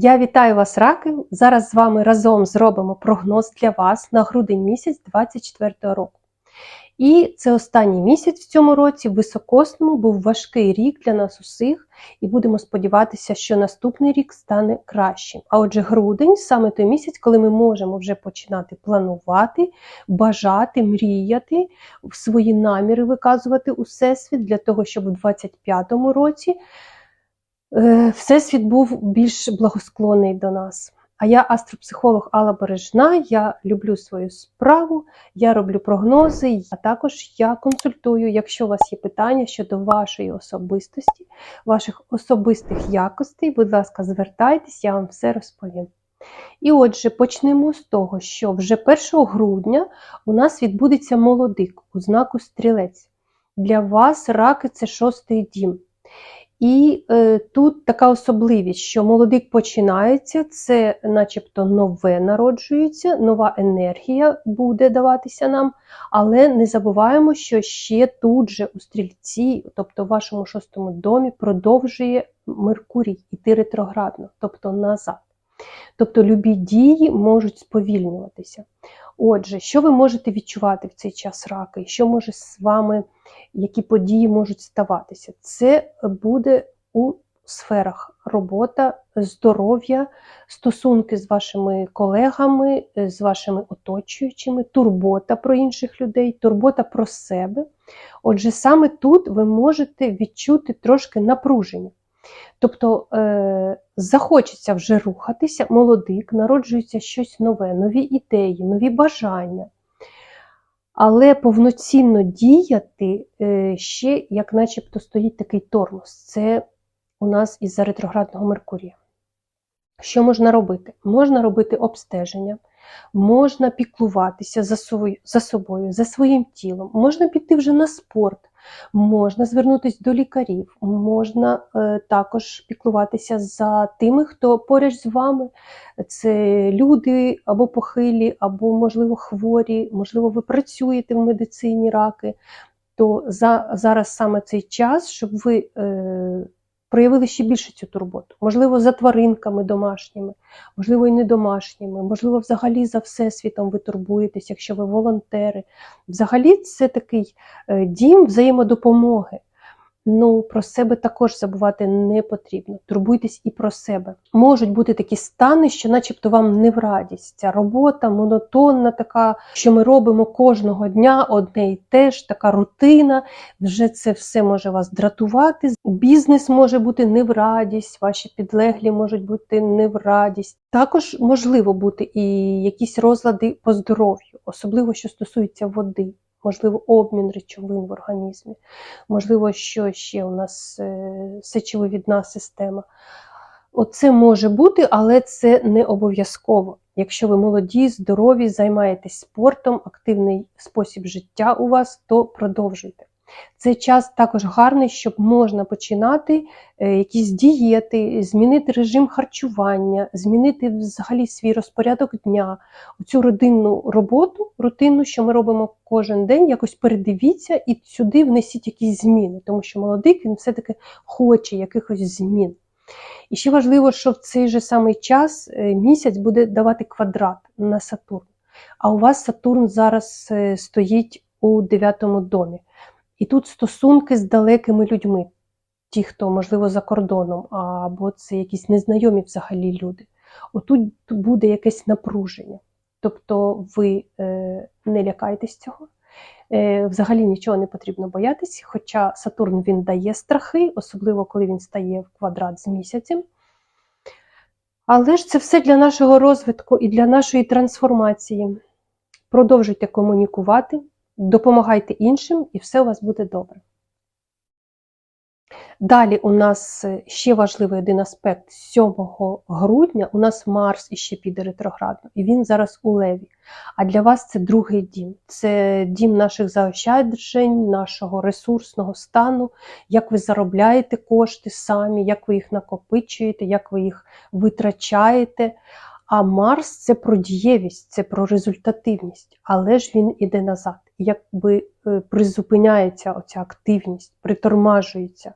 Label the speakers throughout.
Speaker 1: Я вітаю вас, раки! Зараз з вами разом зробимо прогноз для вас на грудень місяць 2024 року. І це останній місяць в цьому році в високосному був важкий рік для нас усіх, і будемо сподіватися, що наступний рік стане кращим. А отже, грудень саме той місяць, коли ми можемо вже починати планувати, бажати, мріяти, свої наміри виказувати у всесвіт для того, щоб у 2025 році. Е, Всесвіт був більш благосклонний до нас. А я астропсихолог Алла Бережна, я люблю свою справу, я роблю прогнози, а також я консультую, якщо у вас є питання щодо вашої особистості, ваших особистих якостей, будь ласка, звертайтесь, я вам все розповім. І отже, почнемо з того, що вже 1 грудня у нас відбудеться молодик у знаку стрілець. Для вас раки це шостий дім. І е, тут така особливість, що молодик починається, це начебто нове народжується, нова енергія буде даватися нам, але не забуваємо, що ще тут же у стрільці, тобто в вашому шостому домі, продовжує Меркурій іти ретроградно, тобто назад. Тобто любі дії можуть сповільнюватися. Отже, що ви можете відчувати в цей час раки, що може з вами, які події можуть ставатися? Це буде у сферах робота, здоров'я, стосунки з вашими колегами, з вашими оточуючими, турбота про інших людей, турбота про себе. Отже, саме тут ви можете відчути трошки напруження. Тобто е, захочеться вже рухатися, молодик, народжується щось нове, нові ідеї, нові бажання. Але повноцінно діяти е, ще, як начебто, стоїть такий тормоз. Це у нас із-за ретроградного Меркурія. Що можна робити? Можна робити обстеження, можна піклуватися за собою, за собою, за своїм тілом, можна піти вже на спорт, можна звернутися до лікарів, можна е, також піклуватися за тими, хто поряд з вами. Це люди або похилі, або, можливо, хворі, можливо, ви працюєте в медицині раки. То за, зараз саме цей час, щоб ви е, проявили ще більше цю турботу. Можливо, за тваринками домашніми, можливо, і не домашніми, можливо, взагалі за всесвітом ви турбуєтесь, якщо ви волонтери. Взагалі, це такий е, дім взаємодопомоги. Ну, про себе також забувати не потрібно. Турбуйтесь і про себе. Можуть бути такі стани, що, начебто, вам не в радість. Ця робота монотонна, така, що ми робимо кожного дня одне і те ж, така рутина. Вже це все може вас дратувати. Бізнес може бути не в радість, ваші підлеглі можуть бути не в радість. Також можливо бути і якісь розлади по здоров'ю, особливо що стосується води можливо, обмін речовин в організмі, можливо, що ще у нас сечовидна система. Оце може бути, але це не обов'язково. Якщо ви молоді, здорові, займаєтесь спортом, активний спосіб життя у вас, то продовжуйте. Цей час також гарний, щоб можна починати е, якісь дієти, змінити режим харчування, змінити взагалі свій розпорядок дня, цю родинну роботу, рутинну, що ми робимо кожен день, якось передивіться і сюди внесіть якісь зміни, тому що молодик він все-таки хоче якихось змін. І ще важливо, що в цей же самий час е, місяць буде давати квадрат на Сатурн. А у вас Сатурн зараз е, стоїть у дев'ятому домі. І тут стосунки з далекими людьми, ті, хто, можливо, за кордоном, або це якісь незнайомі взагалі люди. Отут буде якесь напруження. Тобто ви е, не лякайтесь цього. Е, Взагалі нічого не потрібно боятися, хоча Сатурн він дає страхи, особливо коли він стає в квадрат з місяцем. Але ж це все для нашого розвитку і для нашої трансформації. Продовжуйте комунікувати допомагайте іншим, і все у вас буде добре. Далі у нас е, ще важливий один аспект 7 грудня у нас Марс іще піде ретроградно, і він зараз у Леві. А для вас це другий дім. Це дім наших заощаджень, нашого ресурсного стану, як ви заробляєте кошти самі, як ви їх накопичуєте, як ви їх витрачаєте. А Марс це про дієвість, це про результативність, але ж він іде назад, якби е, призупиняється оця активність, притормажується.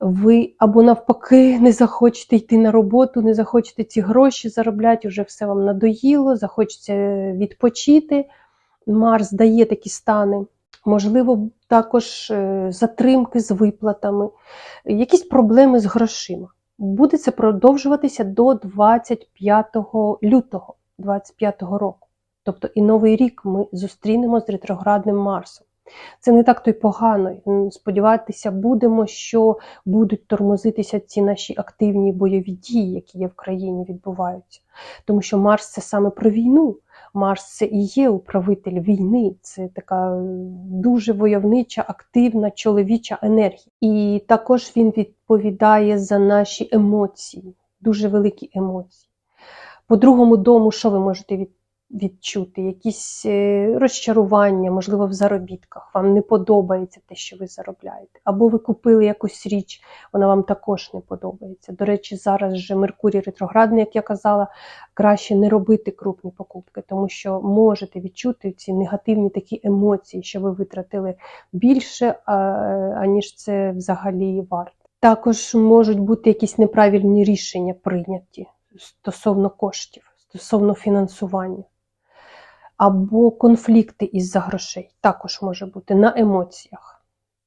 Speaker 1: ви або навпаки не захочете йти на роботу, не захочете ці гроші заробляти, вже все вам надоїло, захочеться відпочити. Марс дає такі стани. Можливо, також е, затримки з виплатами, якісь проблеми з грошима. Буде це продовжуватися до 25 лютого 25 року. Тобто і новий рік ми зустрінемо з ретроградним Марсом. Це не так то й погано. Сподіватися будемо, що будуть тормозитися ці наші активні бойові дії, які є в країні, відбуваються. Тому що Марс це саме про війну. Марс це і є управитель війни. Це така е, дуже войовнича, активна чоловіча енергія. І також він відповідає за наші емоції, дуже великі емоції. По другому дому, що ви можете від, відчути? Якісь е, розчарування, можливо, в заробітках. Вам не подобається те, що ви заробляєте. Або ви купили якусь річ, вона вам також не подобається. До речі, зараз же Меркурій ретроградний, як я казала, краще не робити крупні покупки, тому що можете відчути ці негативні такі емоції, що ви витратили більше, аніж це взагалі варто. Також можуть бути якісь неправильні рішення прийняті стосовно коштів, стосовно фінансування. Або конфлікти із-за грошей також може бути на емоціях.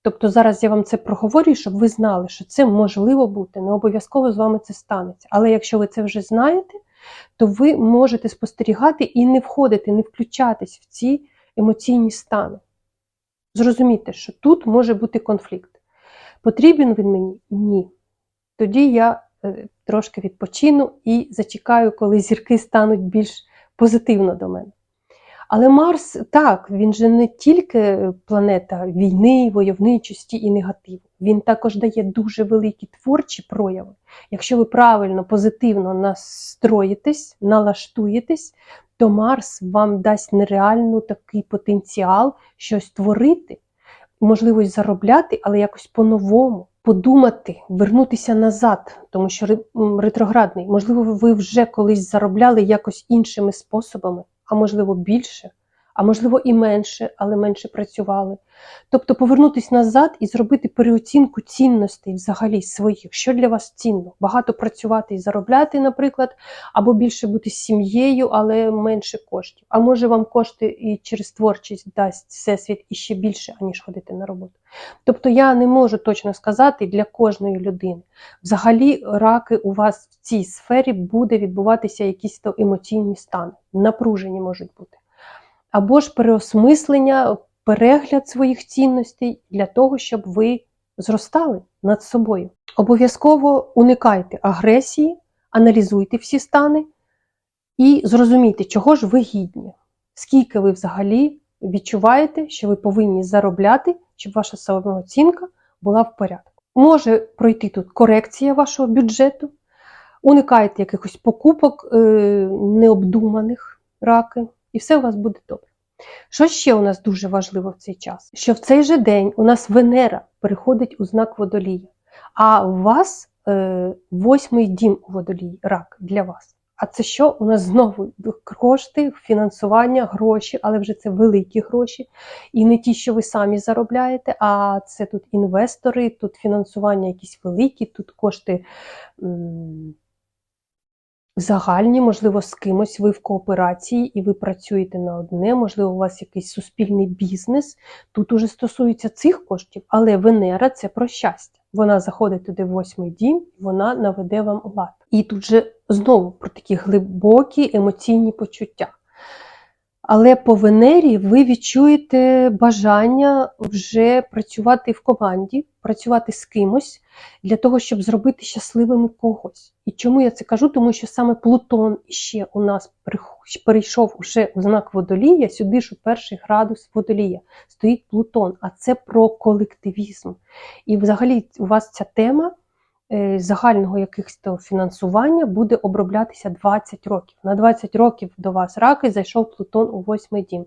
Speaker 1: Тобто зараз я вам це проговорюю, щоб ви знали, що це можливо бути, не обов'язково з вами це станеться. Але якщо ви це вже знаєте, то ви можете спостерігати і не входити, не включатись в ці емоційні стани. Зрозумійте, що тут може бути конфлікт. Потрібен він мені? Ні. Тоді я е, трошки відпочину і зачекаю, коли зірки стануть більш позитивно до мене. Але Марс, так, він же не тільки планета війни, войовничості і негативу. Він також дає дуже великі творчі прояви. Якщо ви правильно, позитивно настроїтесь, налаштуєтесь, то Марс вам дасть нереальну такий потенціал щось творити, можливість заробляти, але якось по-новому. Подумати, вернутися назад, тому що ретроградний, можливо, ви вже колись заробляли якось іншими способами, а можливо більше, а можливо і менше, але менше працювали. Тобто повернутися назад і зробити переоцінку цінностей взагалі своїх, що для вас цінно. Багато працювати і заробляти, наприклад, або більше бути сім'єю, але менше коштів. А може вам кошти і через творчість дасть всесвіт іще більше, аніж ходити на роботу. Тобто я не можу точно сказати для кожної людини. Взагалі, раки у вас в цій сфері буде відбуватися якісь то емоційні стани, напружені можуть бути. Або ж переосмислення, перегляд своїх цінностей для того, щоб ви зростали над собою. Обов'язково уникайте агресії, аналізуйте всі стани і зрозумійте, чого ж ви гідні, скільки ви взагалі відчуваєте, що ви повинні заробляти, щоб ваша самооцінка була в порядку. Може пройти тут корекція вашого бюджету, уникайте якихось покупок е, необдуманих раки, і все у вас буде добре. Що ще у нас дуже важливо в цей час? Що в цей же день у нас Венера переходить у знак водолія, а у вас е, восьмий дім у водолії, рак для вас. А це що? У нас знову кошти, фінансування, гроші, але вже це великі гроші. І не ті, що ви самі заробляєте, а це тут інвестори, тут фінансування якісь великі, тут кошти м, загальні, можливо, з кимось ви в кооперації і ви працюєте на одне, можливо, у вас якийсь суспільний бізнес. Тут уже стосується цих коштів, але Венера це про щастя. Вона заходить туди в восьмий дім, вона наведе вам лад. І тут же знову про такі глибокі емоційні почуття. Але по Венері ви відчуєте бажання вже працювати в команді, працювати з кимось для того, щоб зробити щасливими когось. І чому я це кажу? Тому що саме Плутон ще у нас перейшов уже у знак водолія, сюди ж у перший градус водолія стоїть Плутон, а це про колективізм. І взагалі у вас ця тема загального якихось фінансування буде оброблятися 20 років. На 20 років до вас раки зайшов Плутон у восьмий дім.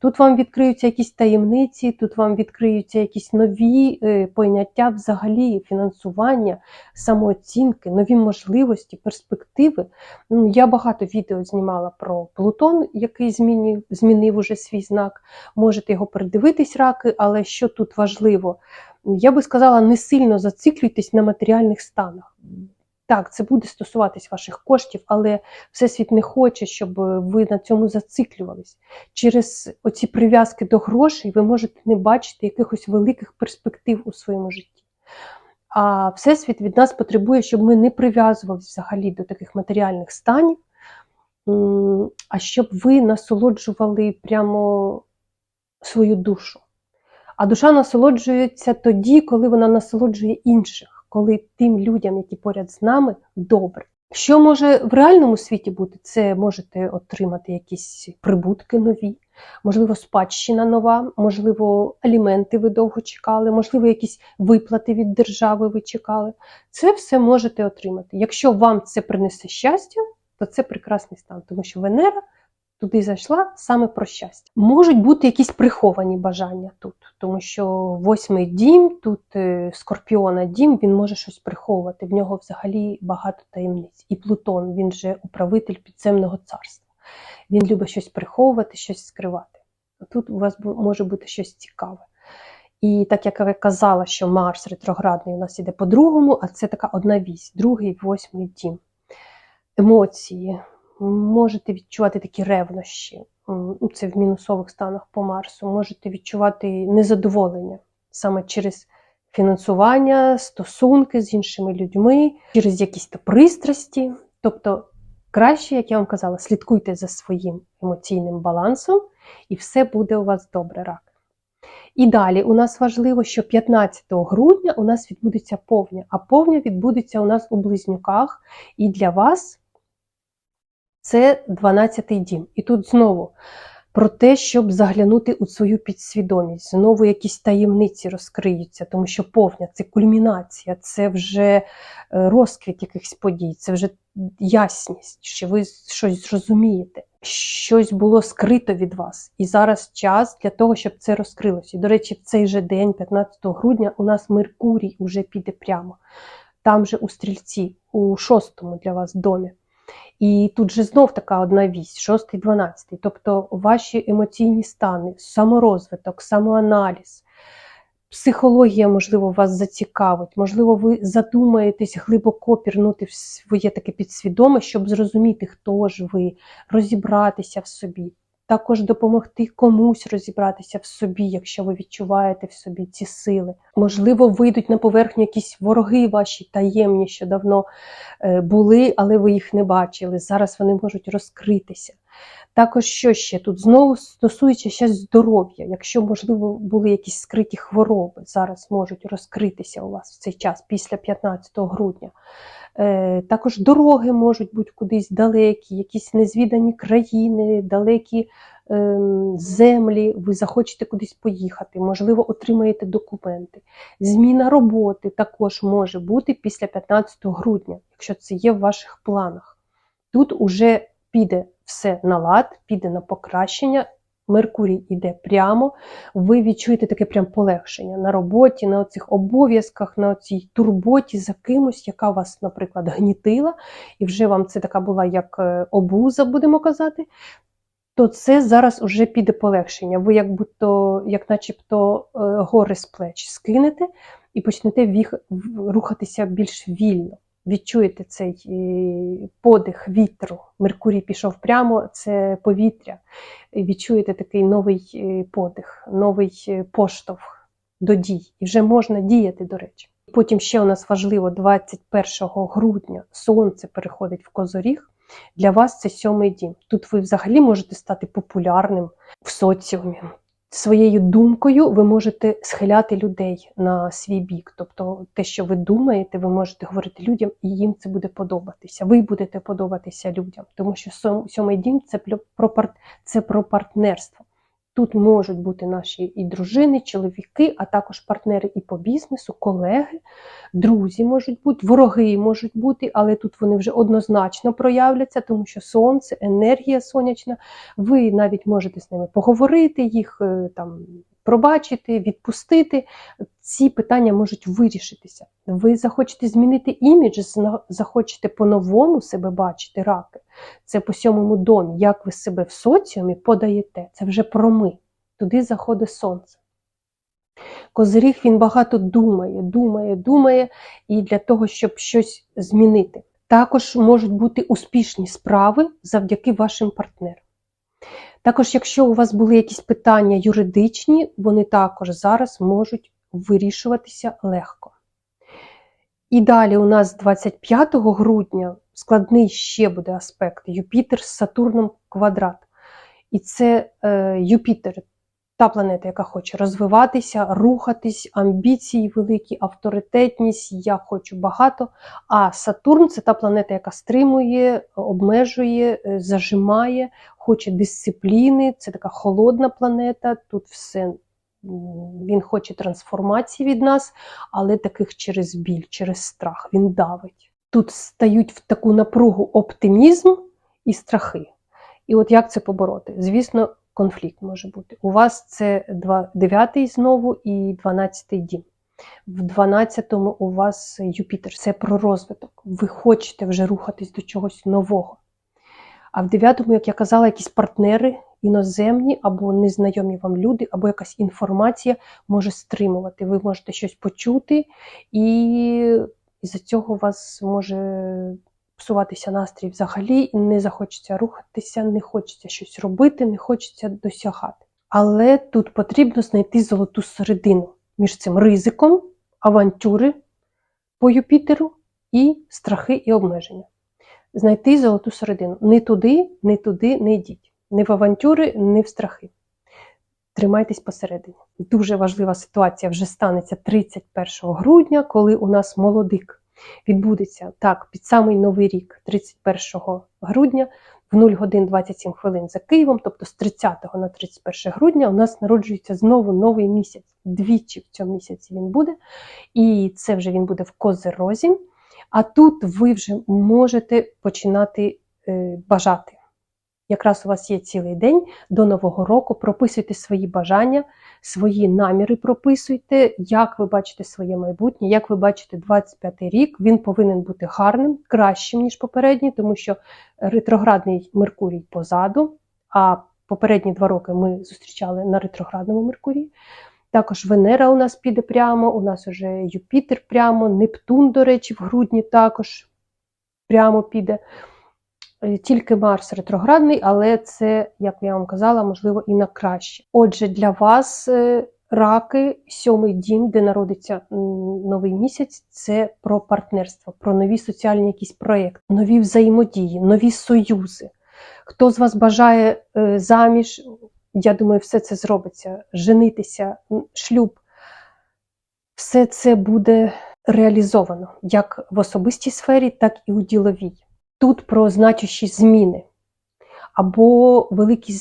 Speaker 1: Тут вам відкриються якісь таємниці, тут вам відкриються якісь нові е, поняття взагалі фінансування, самооцінки, нові можливості, перспективи. Ну, я багато відео знімала про Плутон, який змінив, змінив уже свій знак. Можете його передивитись, раки, але що тут важливо? Я би сказала, не сильно зациклюйтесь на матеріальних станах. Так, це буде стосуватись ваших коштів, але Всесвіт не хоче, щоб ви на цьому зациклювались. Через оці прив'язки до грошей ви можете не бачити якихось великих перспектив у своєму житті. А Всесвіт від нас потребує, щоб ми не прив'язувалися взагалі до таких матеріальних станів, а щоб ви насолоджували прямо свою душу. А душа насолоджується тоді, коли вона насолоджує інших, коли тим людям, які поряд з нами, добре. Що може в реальному світі бути? Це можете отримати якісь прибутки нові, можливо, спадщина нова, можливо, аліменти ви довго чекали, можливо, якісь виплати від держави ви чекали. Це все можете отримати. Якщо вам це принесе щастя, то це прекрасний стан, тому що Венера туди зайшла саме про щастя. Можуть бути якісь приховані бажання тут, тому що восьмий дім, тут е, скорпіона дім, він може щось приховувати. В нього взагалі багато таємниць. І Плутон, він же управитель підземного царства. Він любить щось приховувати, щось скривати. Тут у вас може бути щось цікаве. І так як я казала, що Марс ретроградний у нас іде по другому, а це така одна вісь, другий, восьмий дім. Емоції, можете відчувати такі ревнощі, ну, це в мінусових станах по Марсу, можете відчувати незадоволення саме через фінансування, стосунки з іншими людьми, через якісь то пристрасті. Тобто, краще, як я вам казала, слідкуйте за своїм емоційним балансом, і все буде у вас добре, рак. І далі у нас важливо, що 15 грудня у нас відбудеться повня, а повня відбудеться у нас у близнюках, і для вас це 12-й дім. І тут знову про те, щоб заглянути у свою підсвідомість. Знову якісь таємниці розкриються, тому що повня це кульмінація, це вже е, розквіт якихось подій, це вже ясність, що ви щось зрозумієте. Щось було скрито від вас, і зараз час для того, щоб це розкрилося. І, до речі, в цей же день, 15 грудня, у нас Меркурій уже піде прямо. Там же у стрільці, у шостому для вас домі. І тут же знов така одна вісь, шостий, дванадцятий. Тобто ваші емоційні стани, саморозвиток, самоаналіз, психологія, можливо, вас зацікавить, можливо, ви задумаєтесь глибоко пірнути в своє таке підсвідоме, щоб зрозуміти, хто ж ви, розібратися в собі. Також допомогти комусь розібратися в собі, якщо ви відчуваєте в собі ці сили. Можливо, вийдуть на поверхню якісь вороги ваші таємні, що давно е, були, але ви їх не бачили. Зараз вони можуть розкритися. Також що ще тут знову стосується ще здоров'я. Якщо, можливо, були якісь скриті хвороби, зараз можуть розкритися у вас в цей час після 15 грудня. Е, Також дороги можуть бути кудись далекі, якісь незвідані країни, далекі ем, землі. Ви захочете кудись поїхати, можливо, отримаєте документи. Зміна роботи також може бути після 15 грудня, якщо це є в ваших планах. Тут уже піде все на лад, піде на покращення. Меркурій іде прямо, ви відчуєте таке прям полегшення на роботі, на оцих обов'язках, на цій турботі за кимось, яка вас, наприклад, гнітила, і вже вам це така була як е, обуза, будемо казати, то це зараз уже піде полегшення. Ви як будто, як начебто е, гори з плеч скинете і почнете рухатися більш вільно. Відчуєте цей е, подих вітру. Меркурій пішов прямо, це повітря. Відчуєте такий новий е, подих, новий е, поштовх до дій. І вже можна діяти, до речі. Потім ще у нас важливо 21 грудня сонце переходить в Козоріг. Для вас це сьомий дім. Тут ви взагалі можете стати популярним в соціумі. Своєю думкою ви можете схиляти людей на свій бік. Тобто, те, що ви думаєте, ви можете говорити людям, і їм це буде подобатися. Ви будете подобатися людям, тому що сьом- сьомий дім це про це про партнерство. Тут можуть бути наші і дружини, чоловіки, а також партнери і по бізнесу, колеги, друзі можуть бути, вороги можуть бути, але тут вони вже однозначно проявляться, тому що сонце, енергія сонячна. Ви навіть можете з ними поговорити, їх е, там пробачити, відпустити. Ці питання можуть вирішитися. Ви захочете змінити імідж, захочете по-новому себе бачити раки. Це по сьомому домі. Як ви себе в соціумі подаєте? Це вже про ми. Туди заходить сонце. Козиріг він багато думає, думає, думає, і для того, щоб щось змінити. Також можуть бути успішні справи завдяки вашим партнерам. Також, якщо у вас були якісь питання юридичні, вони також зараз можуть вирішуватися легко. І далі у нас 25 грудня складний ще буде аспект Юпітер з Сатурном квадрат. І це е, Юпітер, та планета, яка хоче розвиватися, рухатись, амбіції великі, авторитетність, я хочу багато. А Сатурн це та планета, яка стримує, обмежує, е, зажимає, хоче дисципліни. Це така холодна планета. Тут все він хоче трансформації від нас, але таких через біль, через страх. Він давить. Тут стають в таку напругу оптимізм і страхи. І от як це побороти? Звісно, конфлікт може бути. У вас це 9 знову і 12 дім. В 12-му у вас Юпітер, це про розвиток. Ви хочете вже рухатись до чогось нового. А в 9-му, як я казала, якісь партнери іноземні або незнайомі вам люди, або якась інформація може стримувати. Ви можете щось почути, і із-за цього у вас може псуватися настрій взагалі, не захочеться рухатися, не хочеться щось робити, не хочеться досягати. Але тут потрібно знайти золоту середину між цим ризиком, авантюри по Юпітеру і страхи і обмеження. Знайти золоту середину. Не туди, не туди не йдіть. Не в авантюри, не в страхи. Тримайтесь посередині. Дуже важлива ситуація вже станеться 31 грудня, коли у нас молодик відбудеться так під самий новий рік, 31 грудня, в 0 годин 27 хвилин за Києвом, тобто з 30 на 31 грудня, у нас народжується знову новий місяць. Двічі в цьому місяці він буде, і це вже він буде в Козерозі. А тут ви вже можете починати е, бажати. Якраз у вас є цілий день до Нового року. Прописуйте свої бажання, свої наміри прописуйте, як ви бачите своє майбутнє, як ви бачите 25-й рік. Він повинен бути гарним, кращим, ніж попередній, тому що ретроградний Меркурій позаду, а попередні два роки ми зустрічали на ретроградному Меркурії. Також Венера у нас піде прямо, у нас вже Юпітер прямо, Нептун, до речі, в грудні також прямо піде. Е, Тільки Марс ретроградний, але це, як я вам казала, можливо, і на краще. Отже, для вас е, раки, сьомий дім, де народиться новий місяць, це про партнерство, про нові соціальні якісь проєкти, нові взаємодії, нові союзи. Хто з вас бажає е, заміж, я думаю, все це зробиться. Женитися, шлюб. Все це буде реалізовано як в особистій сфері, так і у діловій. Тут про значущі зміни або великі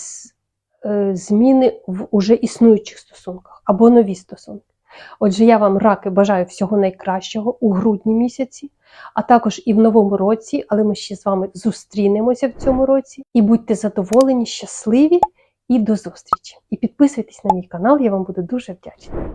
Speaker 1: е, зміни в уже існуючих стосунках, або нові стосунки. Отже, я вам раки бажаю всього найкращого у грудні місяці, а також і в новому році, але ми ще з вами зустрінемося в цьому році. І будьте задоволені, щасливі і до зустрічі! І підписуйтесь на мій канал, я вам буду дуже вдячна.